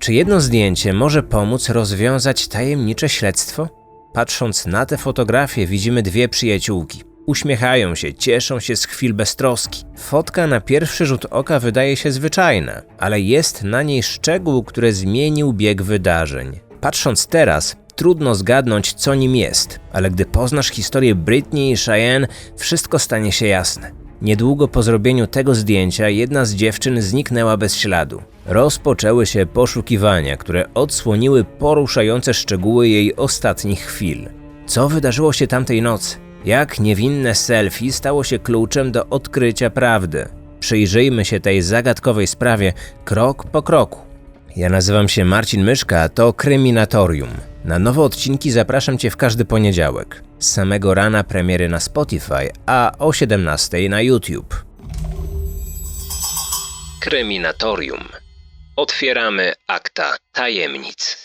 Czy jedno zdjęcie może pomóc rozwiązać tajemnicze śledztwo? Patrząc na te fotografie, widzimy dwie przyjaciółki. Uśmiechają się, cieszą się z chwil beztroski. Fotka na pierwszy rzut oka wydaje się zwyczajna, ale jest na niej szczegół, który zmienił bieg wydarzeń. Patrząc teraz, trudno zgadnąć, co nim jest, ale gdy poznasz historię Britney i Cheyenne, wszystko stanie się jasne. Niedługo po zrobieniu tego zdjęcia jedna z dziewczyn zniknęła bez śladu. Rozpoczęły się poszukiwania, które odsłoniły poruszające szczegóły jej ostatnich chwil. Co wydarzyło się tamtej nocy? Jak niewinne selfie stało się kluczem do odkrycia prawdy? Przyjrzyjmy się tej zagadkowej sprawie krok po kroku. Ja nazywam się Marcin Myszka, a to Kryminatorium. Na nowe odcinki zapraszam Cię w każdy poniedziałek. Z samego rana premiery na Spotify, a o 17 na YouTube. Kryminatorium. Otwieramy akta tajemnic.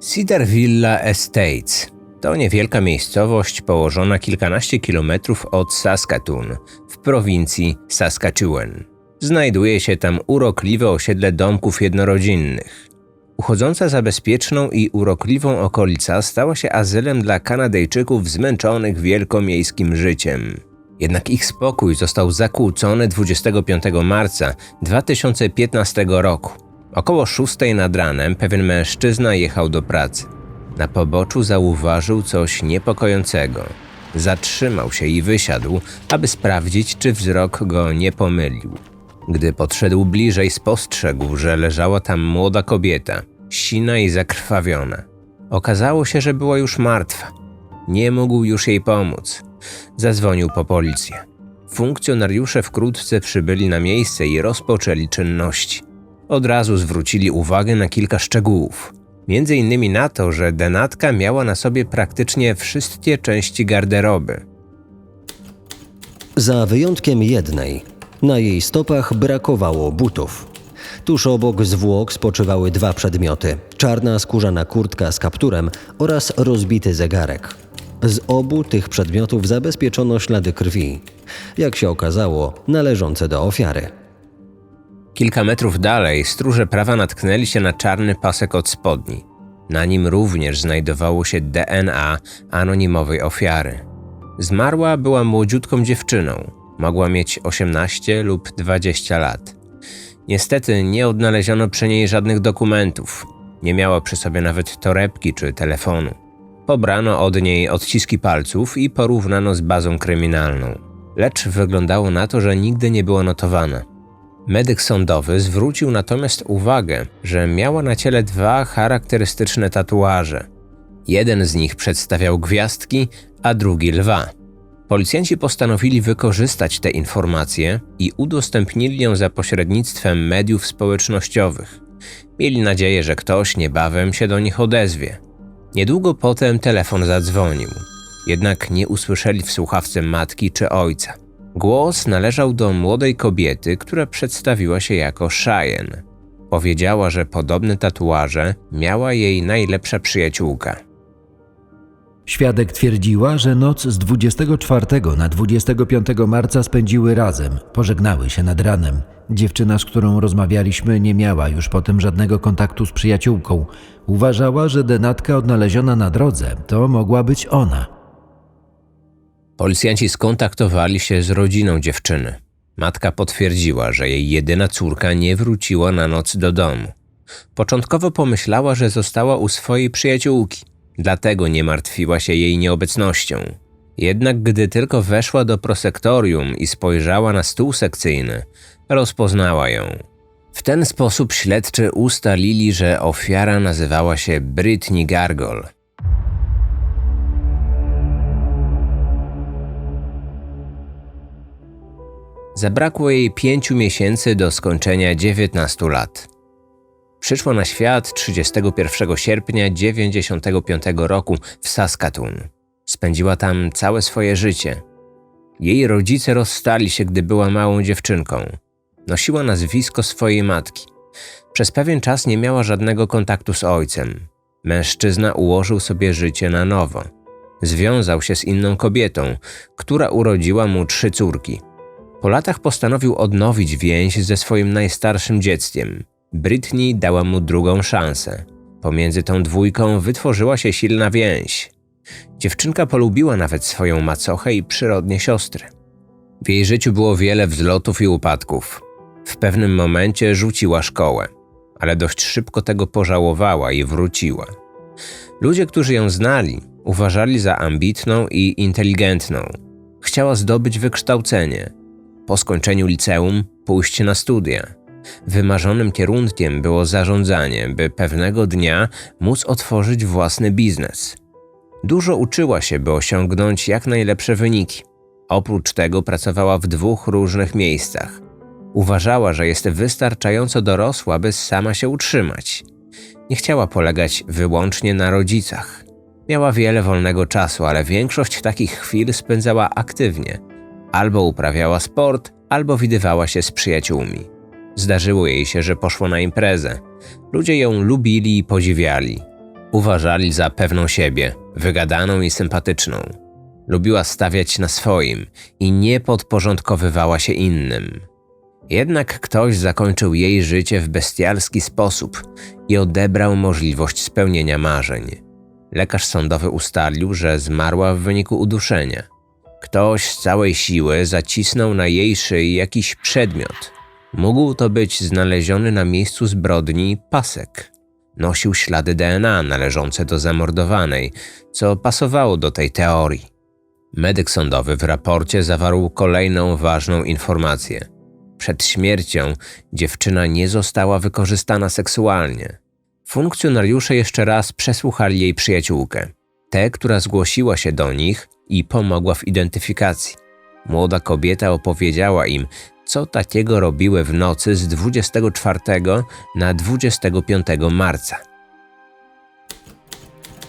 Cedar Villa Estates to niewielka miejscowość położona kilkanaście kilometrów od Saskatoon w prowincji Saskatchewan. Znajduje się tam urokliwe osiedle domków jednorodzinnych. Uchodząca za bezpieczną i urokliwą okolica stała się azylem dla Kanadyjczyków zmęczonych wielkomiejskim życiem. Jednak ich spokój został zakłócony 25 marca 2015 roku. Około 6 nad ranem pewien mężczyzna jechał do pracy. Na poboczu zauważył coś niepokojącego. Zatrzymał się i wysiadł, aby sprawdzić, czy wzrok go nie pomylił. Gdy podszedł bliżej, spostrzegł, że leżała tam młoda kobieta, sina i zakrwawiona. Okazało się, że była już martwa. Nie mógł już jej pomóc. Zadzwonił po policję. Funkcjonariusze wkrótce przybyli na miejsce i rozpoczęli czynności. Od razu zwrócili uwagę na kilka szczegółów. Między innymi na to, że denatka miała na sobie praktycznie wszystkie części garderoby. Za wyjątkiem jednej. Na jej stopach brakowało butów. Tuż obok zwłok spoczywały dwa przedmioty: czarna skórzana kurtka z kapturem oraz rozbity zegarek. Z obu tych przedmiotów zabezpieczono ślady krwi, jak się okazało, należące do ofiary. Kilka metrów dalej stróże prawa natknęli się na czarny pasek od spodni. Na nim również znajdowało się DNA anonimowej ofiary. Zmarła była młodziutką dziewczyną. Mogła mieć 18 lub 20 lat. Niestety nie odnaleziono przy niej żadnych dokumentów. Nie miała przy sobie nawet torebki czy telefonu. Pobrano od niej odciski palców i porównano z bazą kryminalną. Lecz wyglądało na to, że nigdy nie było notowana. Medyk sądowy zwrócił natomiast uwagę, że miała na ciele dwa charakterystyczne tatuaże. Jeden z nich przedstawiał gwiazdki, a drugi lwa. Policjanci postanowili wykorzystać te informacje i udostępnili ją za pośrednictwem mediów społecznościowych. Mieli nadzieję, że ktoś niebawem się do nich odezwie. Niedługo potem telefon zadzwonił, jednak nie usłyszeli w słuchawce matki czy ojca. Głos należał do młodej kobiety, która przedstawiła się jako Cheyenne. Powiedziała, że podobne tatuaże miała jej najlepsza przyjaciółka. Świadek twierdziła, że noc z 24 na 25 marca spędziły razem, pożegnały się nad ranem. Dziewczyna, z którą rozmawialiśmy, nie miała już potem żadnego kontaktu z przyjaciółką. Uważała, że denatka odnaleziona na drodze to mogła być ona. Policjanci skontaktowali się z rodziną dziewczyny. Matka potwierdziła, że jej jedyna córka nie wróciła na noc do domu. Początkowo pomyślała, że została u swojej przyjaciółki, dlatego nie martwiła się jej nieobecnością. Jednak gdy tylko weszła do prosektorium i spojrzała na stół sekcyjny, rozpoznała ją. W ten sposób śledczy ustalili, że ofiara nazywała się Britney Gargol. Zabrakło jej pięciu miesięcy do skończenia 19 lat. Przyszła na świat 31 sierpnia 1995 roku w Saskatoon. Spędziła tam całe swoje życie. Jej rodzice rozstali się, gdy była małą dziewczynką. Nosiła nazwisko swojej matki. Przez pewien czas nie miała żadnego kontaktu z ojcem. Mężczyzna ułożył sobie życie na nowo. Związał się z inną kobietą, która urodziła mu trzy córki. Po latach postanowił odnowić więź ze swoim najstarszym dzieckiem. Britney dała mu drugą szansę. Pomiędzy tą dwójką wytworzyła się silna więź. Dziewczynka polubiła nawet swoją macochę i przyrodnie siostry. W jej życiu było wiele wzlotów i upadków. W pewnym momencie rzuciła szkołę, ale dość szybko tego pożałowała i wróciła. Ludzie, którzy ją znali, uważali za ambitną i inteligentną. Chciała zdobyć wykształcenie. Po skończeniu liceum pójść na studia. Wymarzonym kierunkiem było zarządzanie, by pewnego dnia móc otworzyć własny biznes. Dużo uczyła się, by osiągnąć jak najlepsze wyniki. Oprócz tego pracowała w dwóch różnych miejscach. Uważała, że jest wystarczająco dorosła, by sama się utrzymać. Nie chciała polegać wyłącznie na rodzicach. Miała wiele wolnego czasu, ale większość takich chwil spędzała aktywnie. Albo uprawiała sport, albo widywała się z przyjaciółmi. Zdarzyło jej się, że poszło na imprezę. Ludzie ją lubili i podziwiali. Uważali za pewną siebie, wygadaną i sympatyczną. Lubiła stawiać na swoim i nie podporządkowywała się innym. Jednak ktoś zakończył jej życie w bestialski sposób i odebrał możliwość spełnienia marzeń. Lekarz sądowy ustalił, że zmarła w wyniku uduszenia. Ktoś z całej siły zacisnął na jej szyi jakiś przedmiot. Mógł to być znaleziony na miejscu zbrodni pasek. Nosił ślady DNA należące do zamordowanej, co pasowało do tej teorii. Medyk sądowy w raporcie zawarł kolejną ważną informację. Przed śmiercią dziewczyna nie została wykorzystana seksualnie. Funkcjonariusze jeszcze raz przesłuchali jej przyjaciółkę, tę, która zgłosiła się do nich i pomogła w identyfikacji. Młoda kobieta opowiedziała im, co takiego robiły w nocy z 24 na 25 marca.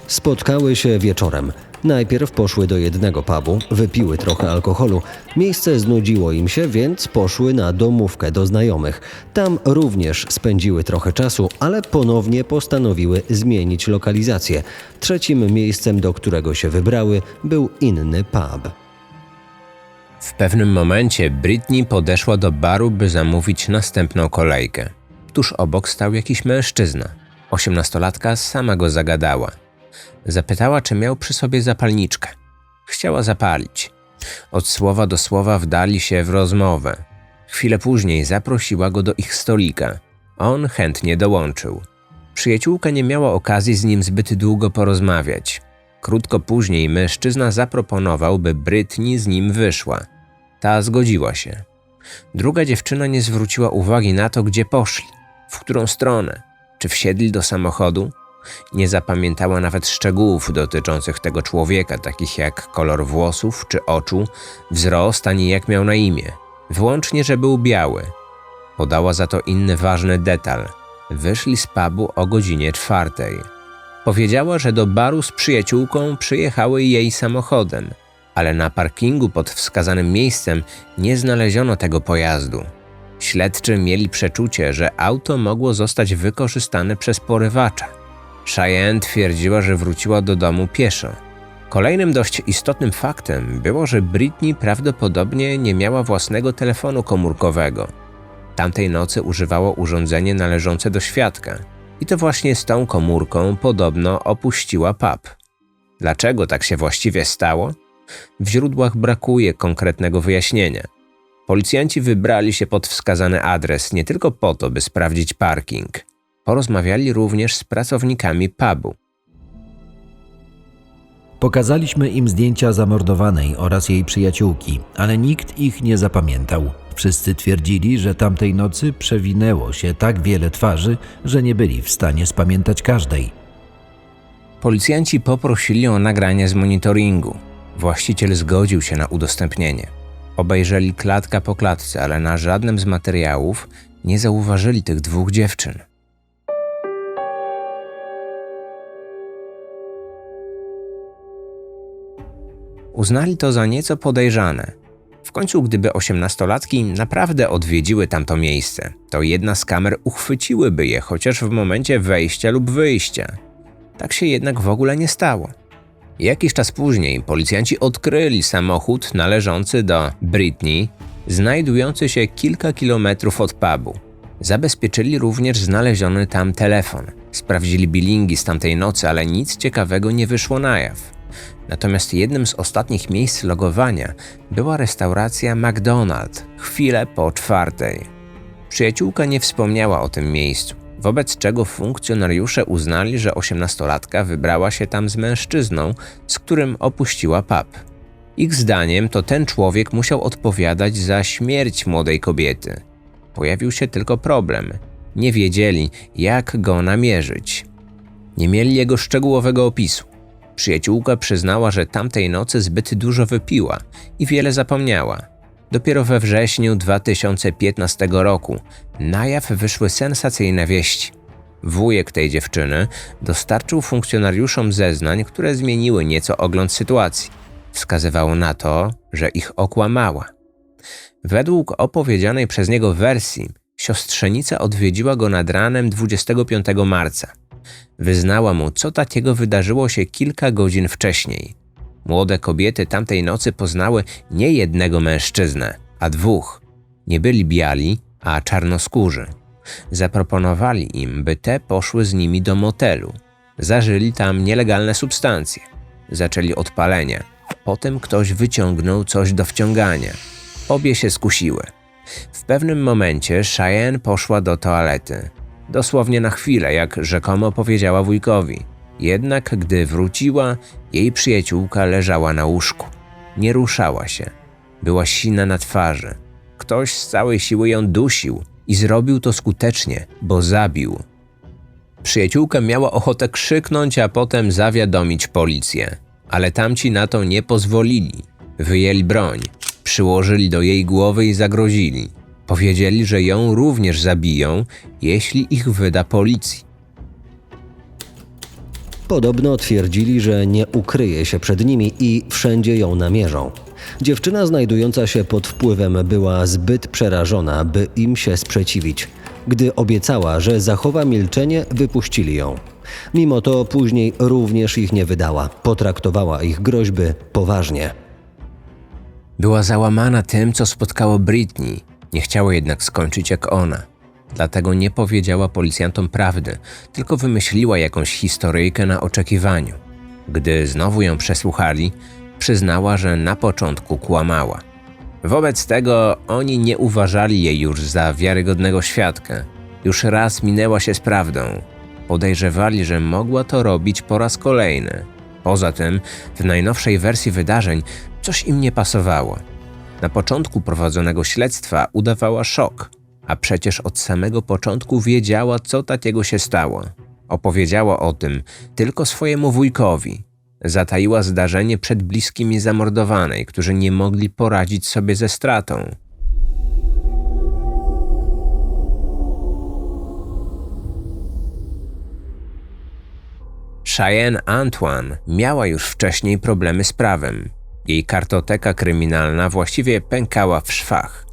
Spotkały się wieczorem. Najpierw poszły do jednego pubu, wypiły trochę alkoholu. Miejsce znudziło im się, więc poszły na domówkę do znajomych. Tam również spędziły trochę czasu, ale ponownie postanowiły zmienić lokalizację. Trzecim miejscem, do którego się wybrały, był inny pub. W pewnym momencie Britney podeszła do baru, by zamówić następną kolejkę. Tuż obok stał jakiś mężczyzna. Osiemnastolatka sama go zagadała. Zapytała, czy miał przy sobie zapalniczkę. Chciała zapalić. Od słowa do słowa wdali się w rozmowę. Chwilę później zaprosiła go do ich stolika. On chętnie dołączył. Przyjaciółka nie miała okazji z nim zbyt długo porozmawiać. Krótko później mężczyzna zaproponował, by Brytni z nim wyszła. Ta zgodziła się. Druga dziewczyna nie zwróciła uwagi na to, gdzie poszli, w którą stronę, czy wsiedli do samochodu. Nie zapamiętała nawet szczegółów dotyczących tego człowieka, takich jak kolor włosów czy oczu, wzrost ani jak miał na imię, wyłącznie, że był biały. Podała za to inny ważny detal. Wyszli z pubu o godzinie czwartej. Powiedziała, że do baru z przyjaciółką przyjechały jej samochodem, ale na parkingu pod wskazanym miejscem nie znaleziono tego pojazdu. Śledczy mieli przeczucie, że auto mogło zostać wykorzystane przez porywacza. Cheyenne twierdziła, że wróciła do domu pieszo. Kolejnym dość istotnym faktem było, że Britney prawdopodobnie nie miała własnego telefonu komórkowego. Tamtej nocy używało urządzenie należące do świadka. I to właśnie z tą komórką podobno opuściła pub. Dlaczego tak się właściwie stało? W źródłach brakuje konkretnego wyjaśnienia. Policjanci wybrali się pod wskazany adres nie tylko po to, by sprawdzić parking. Porozmawiali również z pracownikami pubu. Pokazaliśmy im zdjęcia zamordowanej oraz jej przyjaciółki, ale nikt ich nie zapamiętał. Wszyscy twierdzili, że tamtej nocy przewinęło się tak wiele twarzy, że nie byli w stanie spamiętać każdej. Policjanci poprosili o nagranie z monitoringu. Właściciel zgodził się na udostępnienie. Obejrzeli klatka po klatce, ale na żadnym z materiałów nie zauważyli tych dwóch dziewczyn. Uznali to za nieco podejrzane. Końcu, gdyby osiemnastolatki naprawdę odwiedziły tamto miejsce, to jedna z kamer uchwyciłyby je chociaż w momencie wejścia lub wyjścia. Tak się jednak w ogóle nie stało. Jakiś czas później policjanci odkryli samochód należący do Britney znajdujący się kilka kilometrów od pubu. Zabezpieczyli również znaleziony tam telefon. Sprawdzili bilingi z tamtej nocy, ale nic ciekawego nie wyszło na jaw. Natomiast jednym z ostatnich miejsc logowania była restauracja McDonald chwilę po czwartej. Przyjaciółka nie wspomniała o tym miejscu, wobec czego funkcjonariusze uznali, że osiemnastolatka wybrała się tam z mężczyzną, z którym opuściła pub. Ich zdaniem to ten człowiek musiał odpowiadać za śmierć młodej kobiety. Pojawił się tylko problem. Nie wiedzieli, jak go namierzyć. Nie mieli jego szczegółowego opisu. Przyjaciółka przyznała, że tamtej nocy zbyt dużo wypiła i wiele zapomniała. Dopiero we wrześniu 2015 roku na jaw wyszły sensacyjne wieści. Wujek tej dziewczyny dostarczył funkcjonariuszom zeznań, które zmieniły nieco ogląd sytuacji. Wskazywało na to, że ich okłamała. Według opowiedzianej przez niego wersji, siostrzenica odwiedziła go nad ranem 25 marca. Wyznała mu, co takiego wydarzyło się kilka godzin wcześniej. Młode kobiety tamtej nocy poznały nie jednego mężczyznę, a dwóch. Nie byli biali, a czarnoskórzy. Zaproponowali im, by te poszły z nimi do motelu. Zażyli tam nielegalne substancje. Zaczęli od palenia. Potem ktoś wyciągnął coś do wciągania. Obie się skusiły. W pewnym momencie Cheyenne poszła do toalety. Dosłownie na chwilę, jak rzekomo powiedziała wujkowi. Jednak gdy wróciła, jej przyjaciółka leżała na łóżku. Nie ruszała się. Była sina na twarzy. Ktoś z całej siły ją dusił i zrobił to skutecznie, bo zabił. Przyjaciółka miała ochotę krzyknąć, a potem zawiadomić policję, ale tamci na to nie pozwolili. Wyjęli broń, przyłożyli do jej głowy i zagrozili. Powiedzieli, że ją również zabiją, jeśli ich wyda policji. Podobno twierdzili, że nie ukryje się przed nimi i wszędzie ją namierzą. Dziewczyna znajdująca się pod wpływem była zbyt przerażona, by im się sprzeciwić. Gdy obiecała, że zachowa milczenie, wypuścili ją. Mimo to później również ich nie wydała. Potraktowała ich groźby poważnie. Była załamana tym, co spotkało Britney. Nie chciała jednak skończyć jak ona. Dlatego nie powiedziała policjantom prawdy, tylko wymyśliła jakąś historyjkę na oczekiwaniu. Gdy znowu ją przesłuchali, przyznała, że na początku kłamała. Wobec tego oni nie uważali jej już za wiarygodnego świadka. Już raz minęła się z prawdą. Podejrzewali, że mogła to robić po raz kolejny. Poza tym, w najnowszej wersji wydarzeń coś im nie pasowało. Na początku prowadzonego śledztwa udawała szok, a przecież od samego początku wiedziała, co takiego się stało. Opowiedziała o tym tylko swojemu wujkowi. Zataiła zdarzenie przed bliskimi zamordowanej, którzy nie mogli poradzić sobie ze stratą. Cheyenne Antoine miała już wcześniej problemy z prawem. Jej kartoteka kryminalna właściwie pękała w szwach.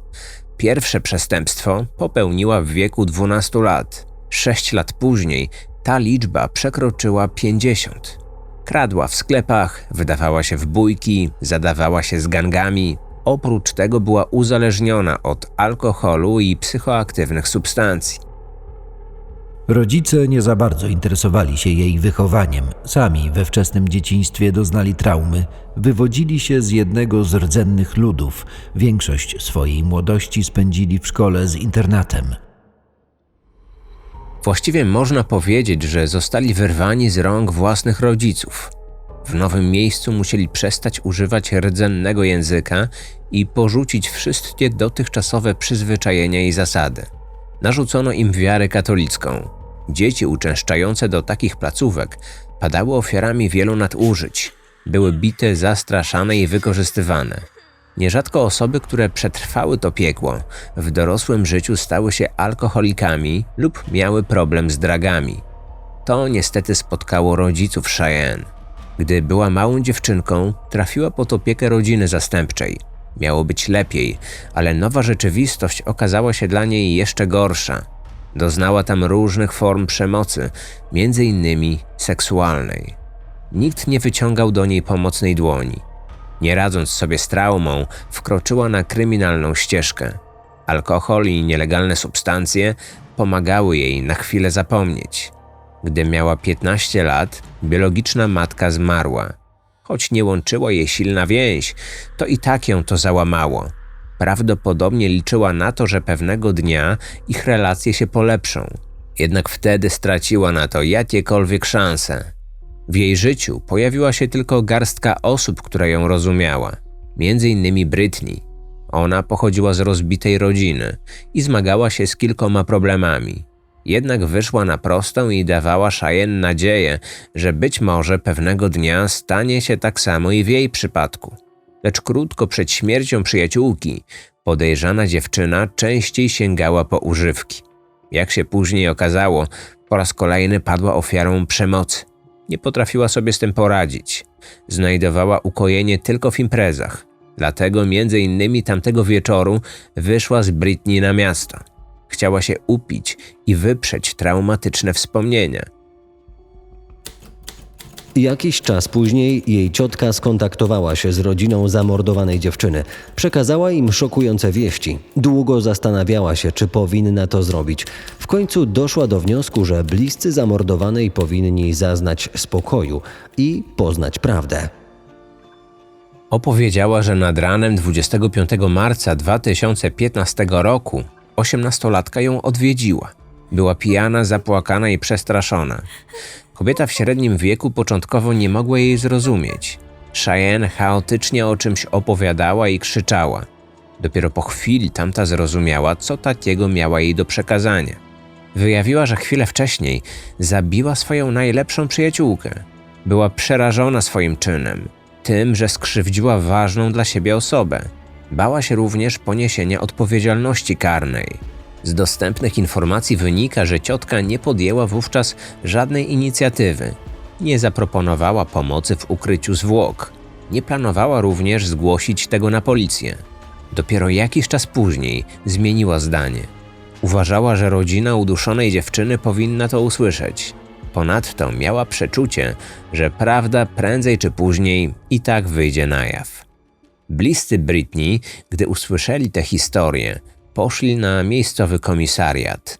Pierwsze przestępstwo popełniła w wieku 12 lat. Sześć lat później ta liczba przekroczyła 50. Kradła w sklepach, wydawała się w bójki, zadawała się z gangami. Oprócz tego była uzależniona od alkoholu i psychoaktywnych substancji. Rodzice nie za bardzo interesowali się jej wychowaniem. Sami we wczesnym dzieciństwie doznali traumy, wywodzili się z jednego z rdzennych ludów. Większość swojej młodości spędzili w szkole z internatem. Właściwie można powiedzieć, że zostali wyrwani z rąk własnych rodziców. W nowym miejscu musieli przestać używać rdzennego języka i porzucić wszystkie dotychczasowe przyzwyczajenia i zasady. Narzucono im wiarę katolicką. Dzieci uczęszczające do takich placówek padały ofiarami wielu nadużyć. Były bite, zastraszane i wykorzystywane. Nierzadko osoby, które przetrwały to piekło, w dorosłym życiu stały się alkoholikami lub miały problem z dragami. To niestety spotkało rodziców Cheyenne. Gdy była małą dziewczynką, trafiła pod opiekę rodziny zastępczej. Miało być lepiej, ale nowa rzeczywistość okazała się dla niej jeszcze gorsza. Doznała tam różnych form przemocy, między innymi seksualnej. Nikt nie wyciągał do niej pomocnej dłoni. Nie radząc sobie z traumą, wkroczyła na kryminalną ścieżkę. Alkohol i nielegalne substancje pomagały jej na chwilę zapomnieć. Gdy miała 15 lat, biologiczna matka zmarła. Choć nie łączyła jej silna więź, to i tak ją to załamało. Prawdopodobnie liczyła na to, że pewnego dnia ich relacje się polepszą. Jednak wtedy straciła na to jakiekolwiek szanse. W jej życiu pojawiła się tylko garstka osób, która ją rozumiała. Między innymi Britney. Ona pochodziła z rozbitej rodziny i zmagała się z kilkoma problemami. Jednak wyszła na prostą i dawała Cheyenne nadzieję, że być może pewnego dnia stanie się tak samo i w jej przypadku. Lecz krótko przed śmiercią przyjaciółki, podejrzana dziewczyna częściej sięgała po używki. Jak się później okazało, po raz kolejny padła ofiarą przemocy. Nie potrafiła sobie z tym poradzić. Znajdowała ukojenie tylko w imprezach. Dlatego między innymi tamtego wieczoru wyszła z Britney na miasto. Chciała się upić i wyprzeć traumatyczne wspomnienia. Jakiś czas później jej ciotka skontaktowała się z rodziną zamordowanej dziewczyny. Przekazała im szokujące wieści. Długo zastanawiała się, czy powinna to zrobić. W końcu doszła do wniosku, że bliscy zamordowanej powinni zaznać spokoju i poznać prawdę. Opowiedziała, że nad ranem 25 marca 2015 roku 18-latka ją odwiedziła. Była pijana, zapłakana i przestraszona. Kobieta w średnim wieku początkowo nie mogła jej zrozumieć. Cheyenne chaotycznie o czymś opowiadała i krzyczała. Dopiero po chwili tamta zrozumiała, co takiego miała jej do przekazania. Wyjawiła, że chwilę wcześniej zabiła swoją najlepszą przyjaciółkę. Była przerażona swoim czynem, tym, że skrzywdziła ważną dla siebie osobę. Bała się również poniesienia odpowiedzialności karnej. Z dostępnych informacji wynika, że ciotka nie podjęła wówczas żadnej inicjatywy. Nie zaproponowała pomocy w ukryciu zwłok. Nie planowała również zgłosić tego na policję. Dopiero jakiś czas później zmieniła zdanie. Uważała, że rodzina uduszonej dziewczyny powinna to usłyszeć. Ponadto miała przeczucie, że prawda prędzej czy później i tak wyjdzie na jaw. Bliscy Britney, gdy usłyszeli tę historię, poszli na miejscowy komisariat.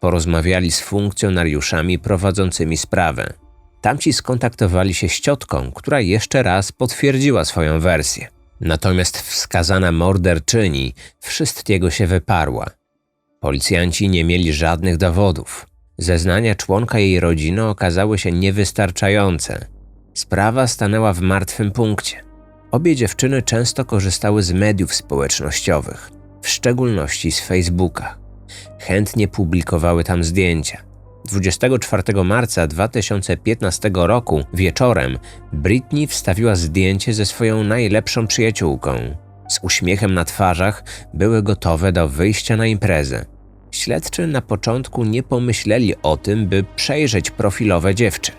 Porozmawiali z funkcjonariuszami prowadzącymi sprawę. Tamci skontaktowali się z ciotką, która jeszcze raz potwierdziła swoją wersję. Natomiast wskazana morderczyni wszystkiego się wyparła. Policjanci nie mieli żadnych dowodów. Zeznania członka jej rodziny okazały się niewystarczające. Sprawa stanęła w martwym punkcie. Obie dziewczyny często korzystały z mediów społecznościowych, w szczególności z Facebooka. Chętnie publikowały tam zdjęcia. 24 marca 2015 roku wieczorem Britney wstawiła zdjęcie ze swoją najlepszą przyjaciółką. Z uśmiechem na twarzach były gotowe do wyjścia na imprezę. Śledczy na początku nie pomyśleli o tym, by przejrzeć profilowe dziewczyn.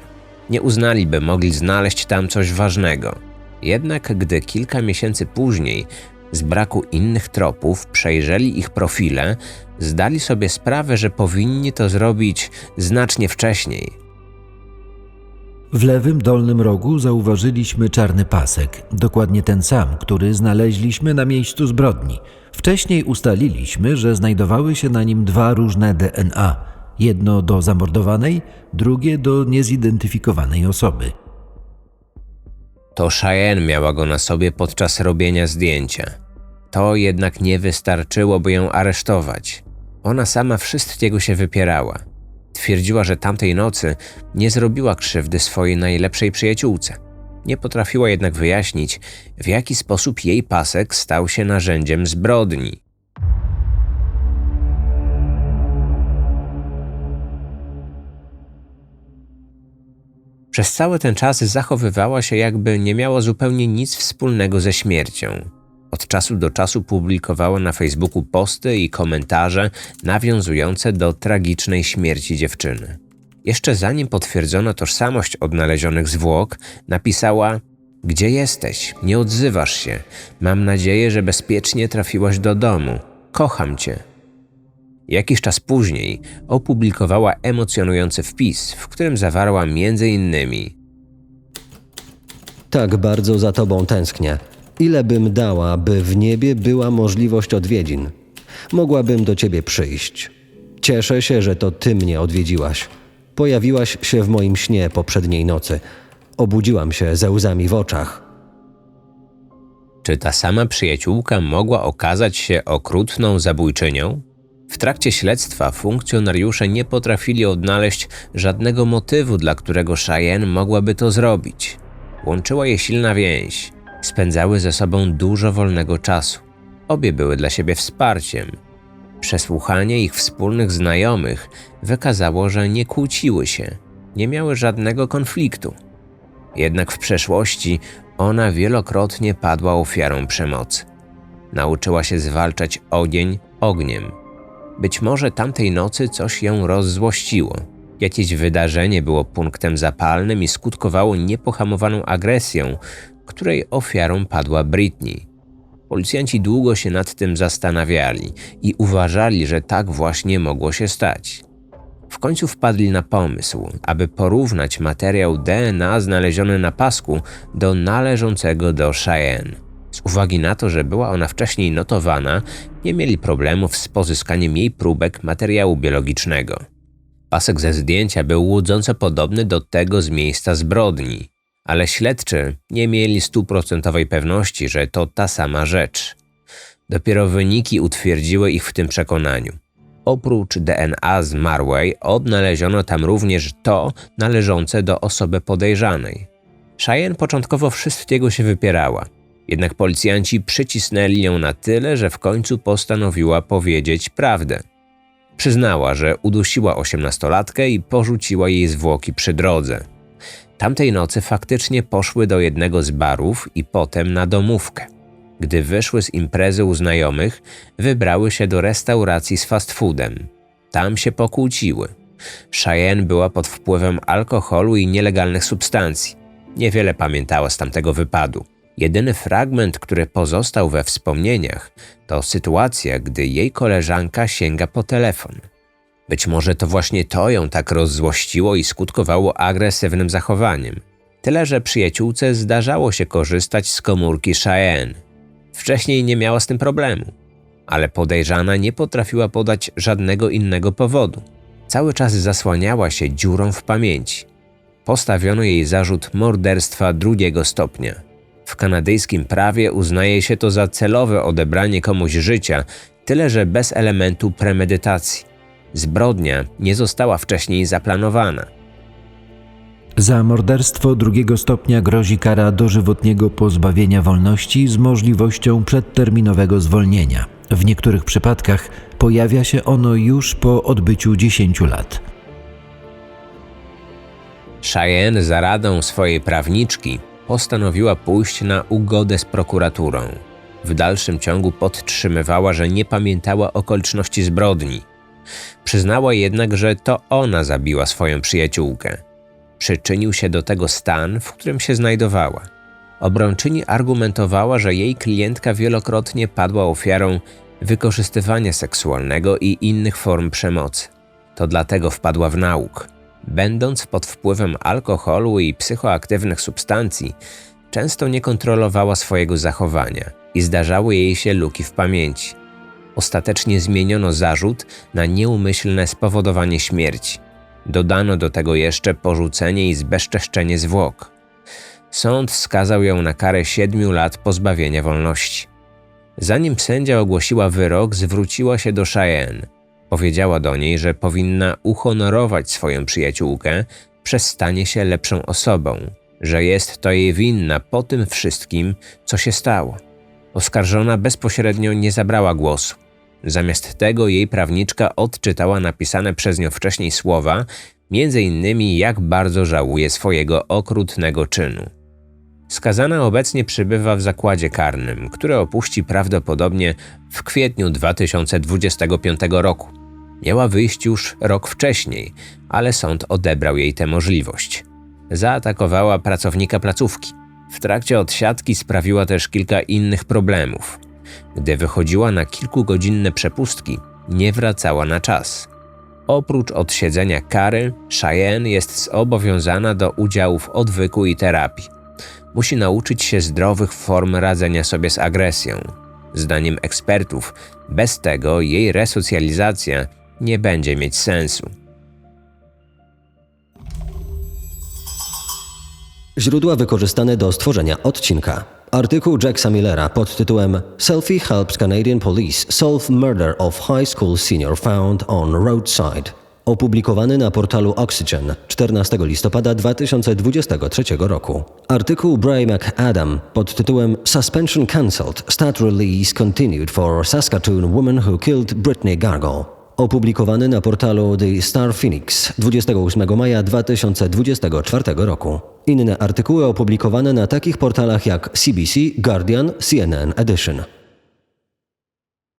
Nie uznali, by mogli znaleźć tam coś ważnego. Jednak gdy kilka miesięcy później, z braku innych tropów, przejrzeli ich profile, zdali sobie sprawę, że powinni to zrobić znacznie wcześniej. W lewym dolnym rogu zauważyliśmy czarny pasek, dokładnie ten sam, który znaleźliśmy na miejscu zbrodni. Wcześniej ustaliliśmy, że znajdowały się na nim dwa różne DNA: jedno do zamordowanej, drugie do niezidentyfikowanej osoby. To Cheyenne miała go na sobie podczas robienia zdjęcia. To jednak nie wystarczyło, by ją aresztować. Ona sama wszystkiego się wypierała. Twierdziła, że tamtej nocy nie zrobiła krzywdy swojej najlepszej przyjaciółce. Nie potrafiła jednak wyjaśnić, w jaki sposób jej pasek stał się narzędziem zbrodni. Przez cały ten czas zachowywała się, jakby nie miała zupełnie nic wspólnego ze śmiercią. Od czasu do czasu publikowała na Facebooku posty i komentarze nawiązujące do tragicznej śmierci dziewczyny. Jeszcze zanim potwierdzono tożsamość odnalezionych zwłok, napisała: Gdzie jesteś? Nie odzywasz się. Mam nadzieję, że bezpiecznie trafiłaś do domu. Kocham cię. Jakiś czas później opublikowała emocjonujący wpis, w którym zawarła między innymi Tak bardzo za tobą tęsknię. Ile bym dała, by w niebie była możliwość odwiedzin? Mogłabym do ciebie przyjść. Cieszę się, że to ty mnie odwiedziłaś. Pojawiłaś się w moim śnie poprzedniej nocy. Obudziłam się ze łzami w oczach. Czy ta sama przyjaciółka mogła okazać się okrutną zabójczynią? W trakcie śledztwa funkcjonariusze nie potrafili odnaleźć żadnego motywu, dla którego Cheyenne mogłaby to zrobić. Łączyła je silna więź. Spędzały ze sobą dużo wolnego czasu. Obie były dla siebie wsparciem. Przesłuchanie ich wspólnych znajomych wykazało, że nie kłóciły się, nie miały żadnego konfliktu. Jednak w przeszłości ona wielokrotnie padła ofiarą przemocy. Nauczyła się zwalczać ogień ogniem. Być może tamtej nocy coś ją rozzłościło. Jakieś wydarzenie było punktem zapalnym i skutkowało niepohamowaną agresją, której ofiarą padła Britney. Policjanci długo się nad tym zastanawiali i uważali, że tak właśnie mogło się stać. W końcu wpadli na pomysł, aby porównać materiał DNA znaleziony na pasku do należącego do Cheyenne. Z uwagi na to, że była ona wcześniej notowana, nie mieli problemów z pozyskaniem jej próbek materiału biologicznego. Pasek ze zdjęcia był łudząco podobny do tego z miejsca zbrodni, ale śledczy nie mieli stuprocentowej pewności, że to ta sama rzecz. Dopiero wyniki utwierdziły ich w tym przekonaniu. Oprócz DNA zmarłej odnaleziono tam również to należące do osoby podejrzanej. Cheyenne początkowo wszystkiego się wypierała, jednak policjanci przycisnęli ją na tyle, że w końcu postanowiła powiedzieć prawdę. Przyznała, że udusiła osiemnastolatkę i porzuciła jej zwłoki przy drodze. Tamtej nocy faktycznie poszły do jednego z barów i potem na domówkę. Gdy wyszły z imprezy u znajomych, wybrały się do restauracji z fast foodem. Tam się pokłóciły. Cheyenne była pod wpływem alkoholu i nielegalnych substancji. Niewiele pamiętała z tamtego wypadu. Jedyny fragment, który pozostał we wspomnieniach, to sytuacja, gdy jej koleżanka sięga po telefon. Być może to właśnie to ją tak rozzłościło i skutkowało agresywnym zachowaniem. Tyle, że przyjaciółce zdarzało się korzystać z komórki Cheyenne. Wcześniej nie miała z tym problemu, ale podejrzana nie potrafiła podać żadnego innego powodu. Cały czas zasłaniała się dziurą w pamięci. Postawiono jej zarzut morderstwa drugiego stopnia. W kanadyjskim prawie uznaje się to za celowe odebranie komuś życia, tyle że bez elementu premedytacji. Zbrodnia nie została wcześniej zaplanowana. Za morderstwo drugiego stopnia grozi kara dożywotniego pozbawienia wolności z możliwością przedterminowego zwolnienia. W niektórych przypadkach pojawia się ono już po odbyciu 10 lat. Cheyenne za radą swojej prawniczki postanowiła pójść na ugodę z prokuraturą. W dalszym ciągu podtrzymywała, że nie pamiętała okoliczności zbrodni. Przyznała jednak, że to ona zabiła swoją przyjaciółkę. Przyczynił się do tego stan, w którym się znajdowała. Obrończyni argumentowała, że jej klientka wielokrotnie padła ofiarą wykorzystywania seksualnego i innych form przemocy. To dlatego wpadła w nauk. Będąc pod wpływem alkoholu i psychoaktywnych substancji, często nie kontrolowała swojego zachowania i zdarzały jej się luki w pamięci. Ostatecznie zmieniono zarzut na nieumyślne spowodowanie śmierci. Dodano do tego jeszcze porzucenie i zbezczeszczenie zwłok. Sąd skazał ją na karę siedmiu lat pozbawienia wolności. Zanim sędzia ogłosiła wyrok, zwróciła się do Cheyenne. Powiedziała do niej, że powinna uhonorować swoją przyjaciółkę przez stanie się lepszą osobą, że jest to jej winna po tym wszystkim, co się stało. Oskarżona bezpośrednio nie zabrała głosu. Zamiast tego jej prawniczka odczytała napisane przez nią wcześniej słowa, między innymi jak bardzo żałuje swojego okrutnego czynu. Skazana obecnie przebywa w zakładzie karnym, który opuści prawdopodobnie w kwietniu 2025 roku. Miała wyjść już rok wcześniej, ale sąd odebrał jej tę możliwość. Zaatakowała pracownika placówki. W trakcie odsiadki sprawiła też kilka innych problemów. Gdy wychodziła na kilkugodzinne przepustki, nie wracała na czas. Oprócz odsiedzenia kary, Cheyenne jest zobowiązana do udziału w odwyku i terapii. musi nauczyć się zdrowych form radzenia sobie z agresją. Zdaniem ekspertów, bez tego jej resocjalizacja nie będzie mieć sensu. Źródła wykorzystane do stworzenia odcinka. Artykuł Jacksa Millera pod tytułem Selfie helps Canadian Police solve murder of high school senior found on roadside. Opublikowany na portalu Oxygen 14 listopada 2023 roku. Artykuł Bray McAdam pod tytułem Suspension cancelled, stat release continued for Saskatoon woman who killed Brittany Gargle. Opublikowany na portalu The Star Phoenix 28 maja 2024 roku. Inne artykuły opublikowane na takich portalach jak CBC, Guardian, CNN Edition.